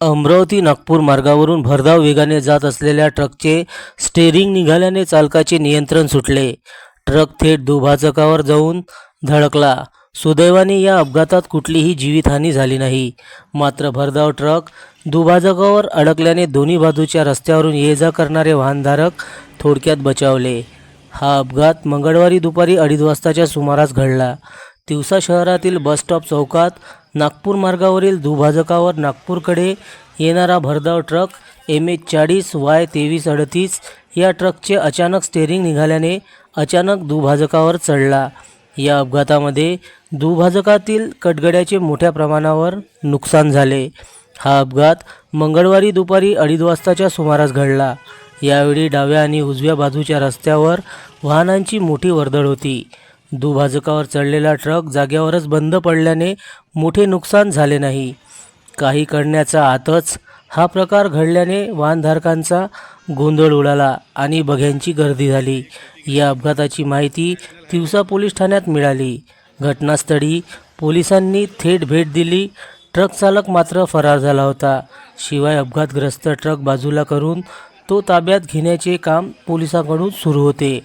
अमरावती नागपूर मार्गावरून भरधाव वेगाने जात असलेल्या ट्रकचे स्टेअरिंग निघाल्याने चालकाचे नियंत्रण सुटले. ट्रक थेट दुभाजकावर जाऊन धडकला. सुदैवाने या अपघातात कुठलीही जीवितहानी झाली नाही. मात्र भरधाव ट्रक दुभाजकावर अडकल्याने दोन्ही बाजूच्या रस्त्यावरून ये जा करणारे वाहनधारक थोडक्यात बचावले. हा अपघात मंगळवारी दुपारी अडीच वाजताच्या सुमारास घडला. तिवसा शहरातील बसस्टॉप चौकात नागपूर मार्गावरील दुभाजकावर नागपूरकडे येणारा भरधाव ट्रक एम एच चाळीस वाय तेवीस अडतीस या ट्रकचे अचानक स्टेअरिंग निघाल्याने अचानक दुभाजकावर चढला. या अपघातामध्ये दुभाजकातील कटगड्याचे मोठ्या प्रमाणावर नुकसान झाले. हा अपघात मंगळवारी दुपारी अडीच वाजताच्या सुमारास घडला. यावेळी डाव्या आणि उजव्या बाजूच्या रस्त्यावर वाहनांची मोठी वर्दळ होती. दुभाजकावर चढलेला ट्रक जाग्यावरच बंद पडल्याने मोठे नुकसान झाले नाही. काही करण्याचा आतच हा प्रकार घडल्याने वाहनधारकांचा गोंधळ उडाला आणि बघ्यांची गर्दी झाली. या अपघाताची माहिती तिवसा पोलीस ठाण्यात मिळाली. घटनास्थळी पोलिसांनी थेट भेट दिली. ट्रक चालक मात्र फरार झाला होता. शिवाय अपघातग्रस्त ट्रक बाजूला करून तो ताब्यात घेण्याचे काम पोलिसांकडून सुरू होते.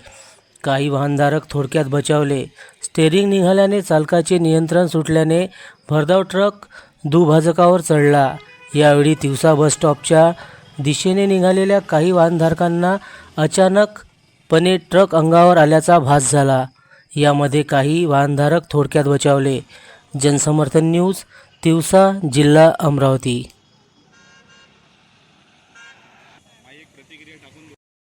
काही वाहनधारक थोडक्यात बचावले. स्टेरिंग निघाल्याने चालकाचे नियंत्रण सुटल्याने भरधाव ट्रक दुभाजकावर चढला. यावेळी तिवसा बस स्टॉपच्या दिशेने निघालेल्या काही वाहनधारकांना अचानकपणे ट्रक अंगावर आल्याचा भास झाला. यामध्ये काही वाहनधारक थोडक्यात बचावले. जनसमर्थन न्यूज तिवसा जिल्हा अमरावती.